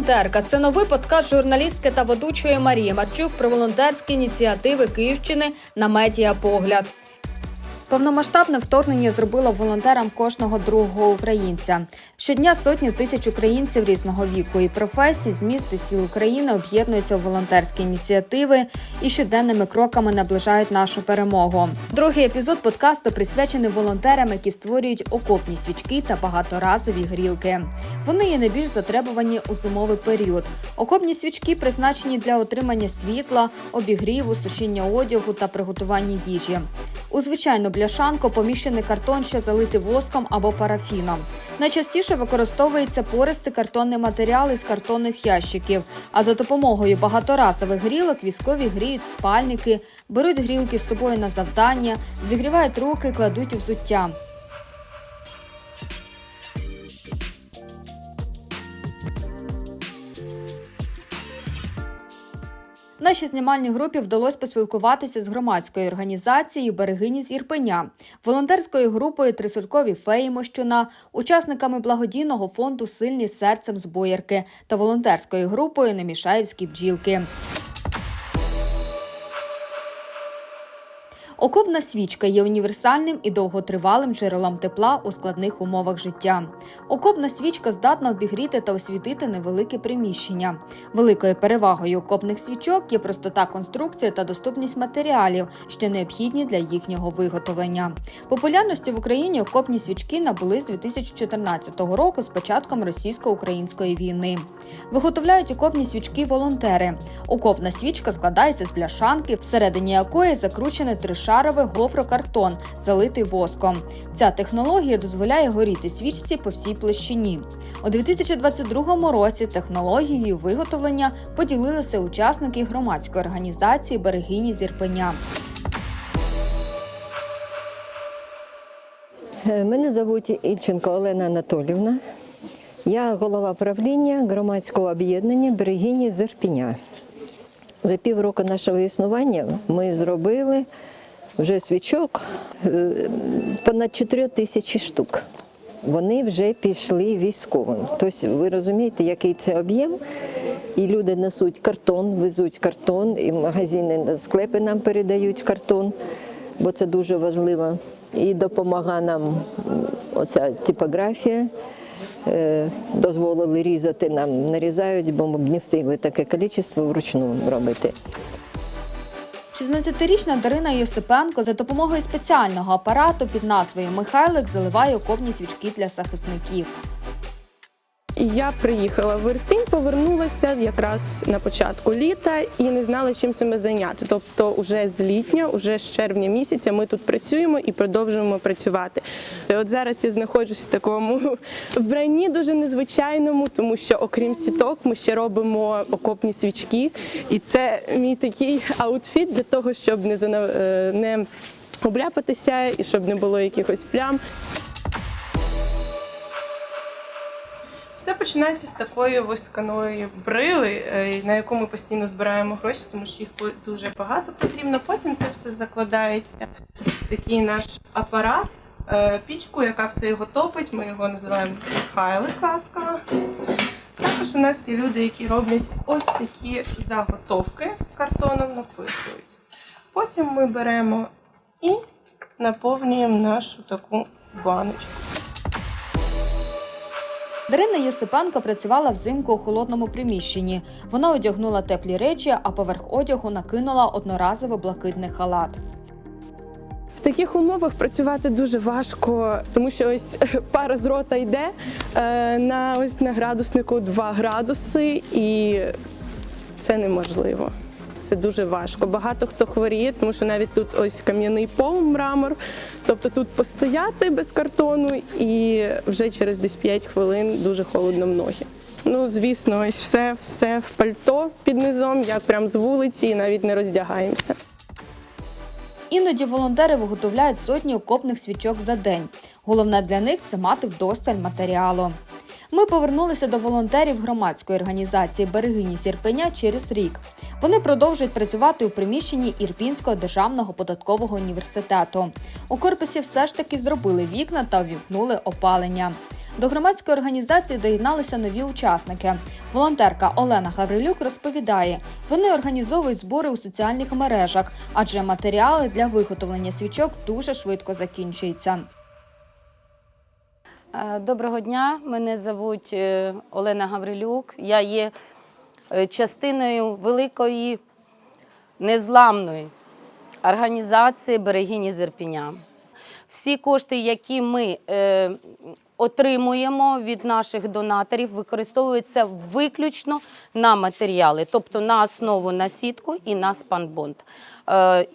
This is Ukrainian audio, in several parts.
Волонтерка це новий подкаст журналістки та ведучої Марії Марчук про волонтерські ініціативи Київщини на медіа погляд. Повномасштабне вторгнення зробило волонтерам кожного другого українця. Щодня сотні тисяч українців різного віку і професій з міст і сіл України об'єднуються у волонтерські ініціативи і щоденними кроками наближають нашу перемогу. Другий епізод подкасту присвячений волонтерам, які створюють окопні свічки та багаторазові грілки. Вони є найбільш затребувані у зимовий період. Окопні свічки призначені для отримання світла, обігріву, сушіння одягу та приготування їжі. У звичайну бляшанку поміщений картон, що залитий воском або парафіном. Найчастіше використовується пористий картонний матеріал із картонних ящиків. А за допомогою багаторазових грілок військові гріють спальники, беруть грілки з собою на завдання, зігрівають руки, кладуть у взуття. Нашій знімальній групі вдалося поспілкуватися з громадською організацією Берегині з Ірпеня, волонтерською групою Трисолькові феї Мощуна, учасниками благодійного фонду Сильні серцем з Боярки та волонтерською групою Немішаївські бджілки. Окопна свічка є універсальним і довготривалим джерелом тепла у складних умовах життя. Окопна свічка здатна обігріти та освітити невелике приміщення. Великою перевагою окопних свічок є простота конструкції та доступність матеріалів, що необхідні для їхнього виготовлення. Популярності в Україні окопні свічки набули з 2014 року з початком російсько-української війни. Виготовляють окопні свічки волонтери. Окопна свічка складається з бляшанки, всередині якої закручений тришаровий гофрокартон, залитий воском. Ця технологія дозволяє горіти свічці по всій площині. У 2022 році технологією виготовлення поділилися учасники громадської організації Берегині зірпеня. Е, Мене звуть Ільченко Олена Анатолівна. Я голова правління громадського об'єднання Берегині з Ірпеня. За півроку нашого існування ми зробили вже свічок е, понад 4 тисячі штук. Вони вже пішли військовим. Тобто ви розумієте, який це об'єм. І люди несуть картон, везуть картон, і магазини, склепи нам передають картон, бо це дуже важливо. І допомагає нам оця типографія. Е, Дозволили різати нам, нарізають, бо ми б не встигли таке кількість вручну робити. 16-річна Дарина Йосипенко за допомогою спеціального апарату під назвою Михайлик заливає оковні свічки для захисників. Я приїхала в Ірпінь, повернулася якраз на початку літа і не знала, чим себе зайняти. Тобто, уже з літня, уже з червня місяця, ми тут працюємо і продовжуємо працювати. І От зараз я знаходжусь в такому вбранні дуже незвичайному, тому що окрім сіток, ми ще робимо окопні свічки, і це мій такий аутфіт для того, щоб не е, не обляпатися і щоб не було якихось плям. Все починається з такої восканої брили, е, на яку ми постійно збираємо гроші, тому що їх дуже багато потрібно. Потім це все закладається в такий наш апарат, е, пічку, яка все його топить. Ми його називаємо Михайлик ласкаво. Також у нас є люди, які роблять ось такі заготовки картоном, написують. Потім ми беремо і наповнюємо нашу таку баночку. Дарина Єсипенко працювала взимку у холодному приміщенні. Вона одягнула теплі речі, а поверх одягу накинула одноразовий блакитний халат. В таких умовах працювати дуже важко, тому що ось пара з рота йде е, на ось на градуснику 2 градуси, і це неможливо. Це дуже важко. Багато хто хворіє, тому що навіть тут ось кам'яний пол, мрамор. Тобто тут постояти без картону, і вже через десь 5 хвилин дуже холодно в ноги. Ну, звісно, ось все, все в пальто під низом, як прям з вулиці, і навіть не роздягаємося. Іноді волонтери виготовляють сотні окопних свічок за день. Головне для них це мати вдосталь матеріалу. Ми повернулися до волонтерів громадської організації Берегині Сірпеня через рік. Вони продовжують працювати у приміщенні Ірпінського державного податкового університету. У корпусі все ж таки зробили вікна та увімкнули опалення. До громадської організації доєдналися нові учасники. Волонтерка Олена Гаврилюк розповідає, вони організовують збори у соціальних мережах, адже матеріали для виготовлення свічок дуже швидко закінчуються. Е, Доброго дня, мене звуть е, Олена Гаврилюк. Я є частиною великої незламної організації Берегині Зерпіня. Всі кошти, які ми е, отримуємо від наших донаторів, використовуються виключно на матеріали, тобто на основу на сітку і на спанбонд. Е,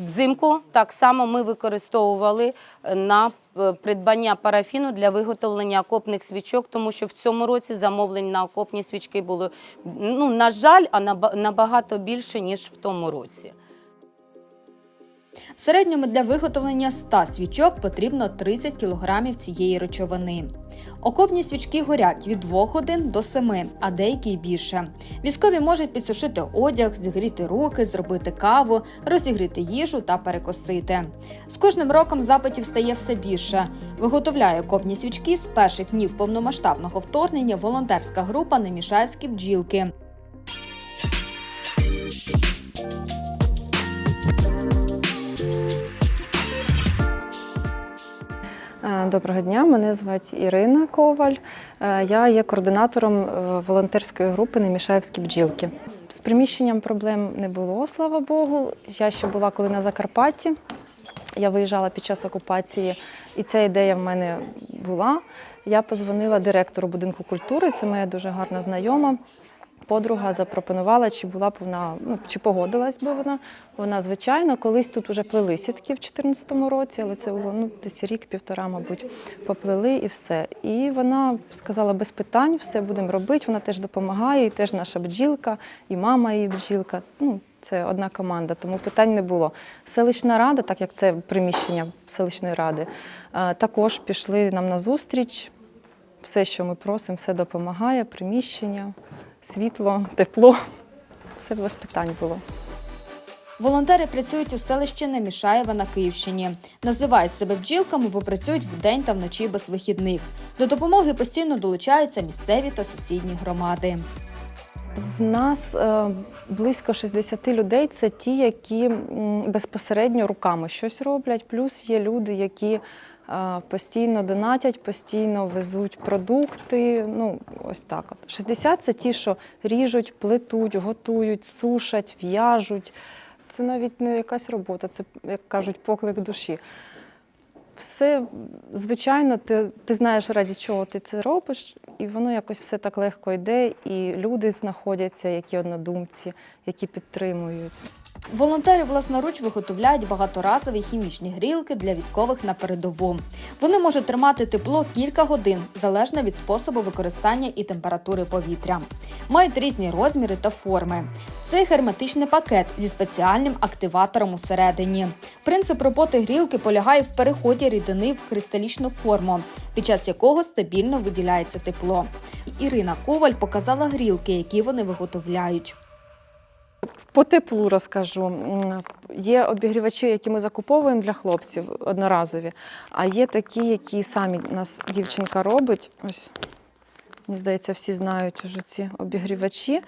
Взимку так само ми використовували е, на е, придбання парафіну для виготовлення окопних свічок, тому що в цьому році замовлень на окопні свічки було, ну, на жаль, а наба- набагато більше, ніж в тому році. В середньому для виготовлення 100 свічок потрібно 30 кг цієї речовини. Окопні свічки горять від 2 годин до 7, а деякі й більше. Військові можуть підсушити одяг, зігріти руки, зробити каву, розігріти їжу та перекосити. З кожним роком запитів стає все більше. Виготовляє окопні свічки з перших днів повномасштабного вторгнення волонтерська група Немішаївські бджілки. Доброго дня, мене звати Ірина Коваль. Е, Я є координатором е, волонтерської групи Немішаївські бджілки. З приміщенням проблем не було, слава Богу. Я ще була коли на Закарпатті. Я виїжджала під час окупації, і ця ідея в мене була. Я позвонила директору будинку культури, це моя дуже гарна знайома. Подруга запропонувала, чи була б вона, ну чи погодилась би вона. Вона, звичайно, колись тут уже плели сітки в 2014 році, але це було ну, десь рік-півтора, мабуть, поплели і все. І вона сказала без питань, все будемо робити. Вона теж допомагає, і теж наша бджілка, і мама її бджілка. Ну, це одна команда, тому питань не було. Селищна рада, так як це приміщення селищної ради, е, також пішли нам на зустріч. Все, що ми просимо, все допомагає, приміщення, світло, тепло. Все без питань було. Волонтери працюють у селищі Немішаєва на Київщині. Називають себе бджілками, бо працюють вдень та вночі без вихідних. До допомоги постійно долучаються місцеві та сусідні громади. В нас е, близько 60 людей це ті, які безпосередньо руками щось роблять. Плюс є люди, які постійно донатять, постійно везуть продукти. Ну, ось так. От. 60 це ті, що ріжуть, плетуть, готують, сушать, в'яжуть. Це навіть не якась робота, це, як кажуть, поклик душі. Все, звичайно, ти, ти знаєш, раді чого ти це робиш, і воно якось все так легко йде, і люди знаходяться, які однодумці, які підтримують. Волонтери власноруч виготовляють багаторазові хімічні грілки для військових на передову. Вони можуть тримати тепло кілька годин, залежно від способу використання і температури повітря. Мають різні розміри та форми. Це герметичний пакет зі спеціальним активатором усередині. Принцип роботи грілки полягає в переході рідини в кристалічну форму, під час якого стабільно виділяється тепло. Ірина Коваль показала грілки, які вони виготовляють. По теплу розкажу. Є обігрівачі, які ми закуповуємо для хлопців одноразові, а є такі, які самі нас дівчинка робить. Ось, мені здається, всі знають уже ці обігрівачі.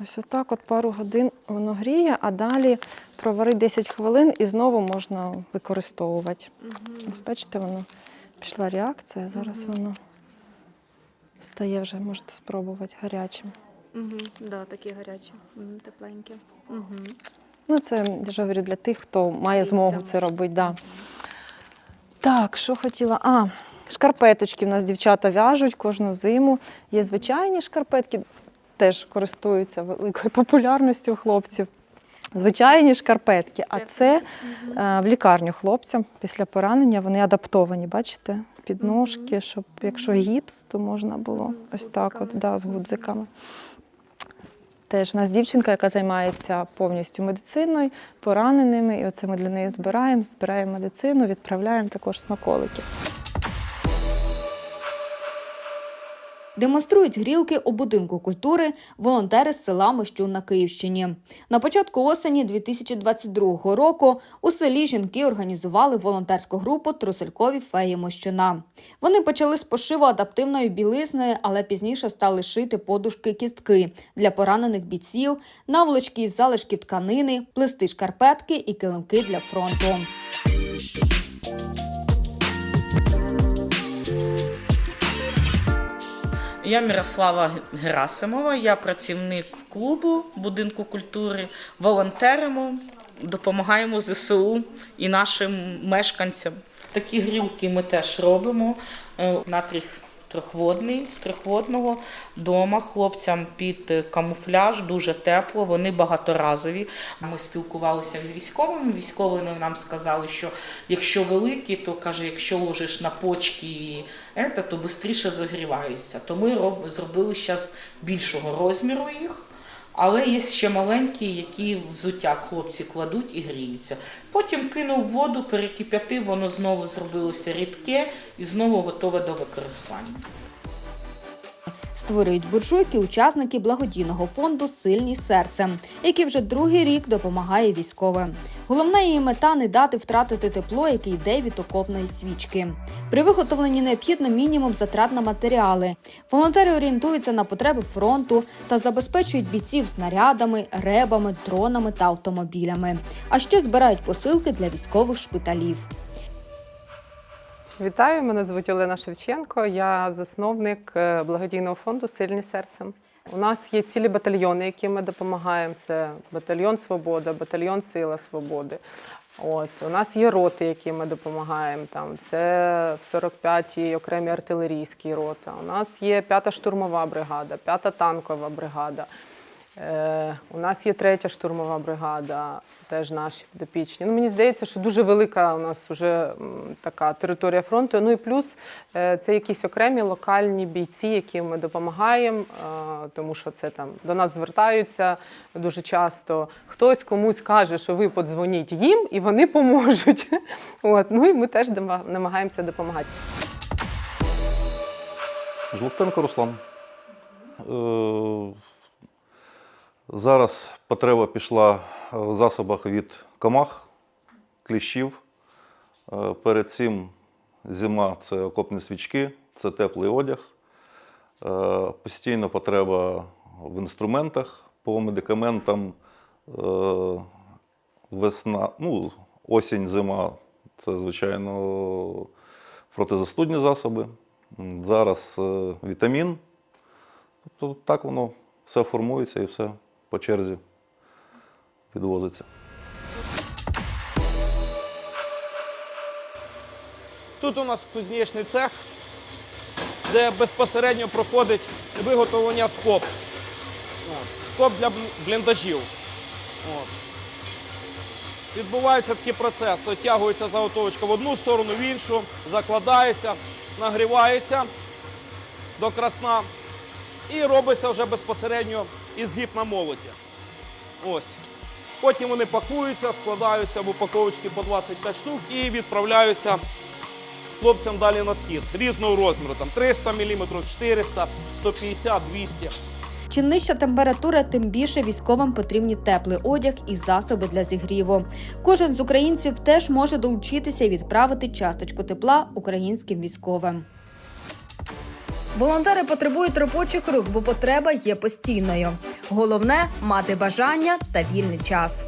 Ось отак от пару годин воно гріє, а далі проварить 10 хвилин і знову можна використовувати. Ось бачите, воно пішла реакція, зараз воно стає вже, можете спробувати гарячим. Угу, да, такі гарячі, тепленькі. Угу. Ну, це я ж говорю для тих, хто має змогу це робити. Да. Так, що хотіла? А, шкарпеточки в нас дівчата в'яжуть кожну зиму. Є звичайні шкарпетки, теж користуються великою популярністю у хлопців. Звичайні шкарпетки, а це е, в лікарню хлопцям після поранення вони адаптовані, бачите, підножки, щоб якщо гіпс, то можна було ось так, от, да, з гудзиками. Теж у нас дівчинка, яка займається повністю медициною, пораненими, і оце ми для неї збираємо, збираємо медицину, відправляємо також смаколики. Демонструють грілки у будинку культури волонтери з села Мощун на Київщині. На початку осені 2022 року у селі жінки організували волонтерську групу Труселькові феї Мощуна. Вони почали з пошиву адаптивної білизни, але пізніше стали шити подушки кістки для поранених бійців, наволочки із залишків тканини, плести шкарпетки і килимки для фронту. Я Мирослава Герасимова, я працівник клубу будинку культури. Волонтеримо, допомагаємо ЗСУ і нашим мешканцям. Такі грілки ми теж робимо. Е, Натріх трьохводний з трьохводного дома хлопцям під камуфляж, дуже тепло, вони багаторазові. Ми спілкувалися з військовими. Військові нам сказали, що якщо великі, то каже, якщо ложиш на почки то швидше загріваються. То ми зробили зараз більшого розміру їх. Але є ще маленькі, які в взуття хлопці кладуть і гріються. Потім кинув воду, перекип'ятив, воно знову зробилося рідке і знову готове до використання. Створюють буржуйки учасники благодійного фонду Сильні серцем, який вже другий рік допомагає військовим. Головна її мета не дати втратити тепло, яке йде від окопної свічки. При виготовленні необхідно мінімум затрат на матеріали. Волонтери орієнтуються на потреби фронту та забезпечують бійців снарядами, ребами, дронами та автомобілями. А ще збирають посилки для військових шпиталів. Вітаю, мене звуть Олена Шевченко. Я засновник е, благодійного фонду Сильні серцем. У нас є цілі батальйони, які ми допомагаємо. Це батальйон Свобода, батальйон Сила Свободи. От у нас є роти, які ми допомагаємо. Там це в 45-й окремі артилерійські роти. У нас є п'ята штурмова бригада, п'ята танкова бригада. Е, у нас є третя штурмова бригада, теж наші підопічні. Ну, мені здається, що дуже велика у нас вже така територія фронту. Ну і плюс е, це якісь окремі локальні бійці, яким ми допомагаємо, е, тому що це там до нас звертаються дуже часто. Хтось комусь каже, що ви подзвоніть їм, і вони поможуть. От, ну і ми теж намагаємося допомагати. Жлуктенко Руслан. Е, Зараз потреба пішла в засобах від комах, кліщів. Е, Перед цим зима це окопні свічки, це теплий одяг. Е, Постійно потреба в інструментах, по медикаментам. Е, Весна, ну, осінь, зима це, звичайно, протизастудні засоби. Зараз е, вітамін. Тобто так воно все формується і все по черзі відвозиться. Тут у нас кузнечний цех, де безпосередньо проходить виготовлення скоб. Скоб для бліндажів. Відбувається такий процес. Оттягується заготовочка в одну сторону, в іншу, закладається, нагрівається до красна і робиться вже безпосередньо із гіп на молоті. Ось. Потім вони пакуються, складаються в упаковочки по 25 штук і відправляються хлопцям далі на схід різного розміру, там 300 мм, 400, 150, 200. Чим нижча температура, тим більше військовим потрібні теплий одяг і засоби для зігріву. Кожен з українців теж може долучитися і відправити часточку тепла українським військовим. Волонтери потребують робочих рук, бо потреба є постійною. Головне мати бажання та вільний час.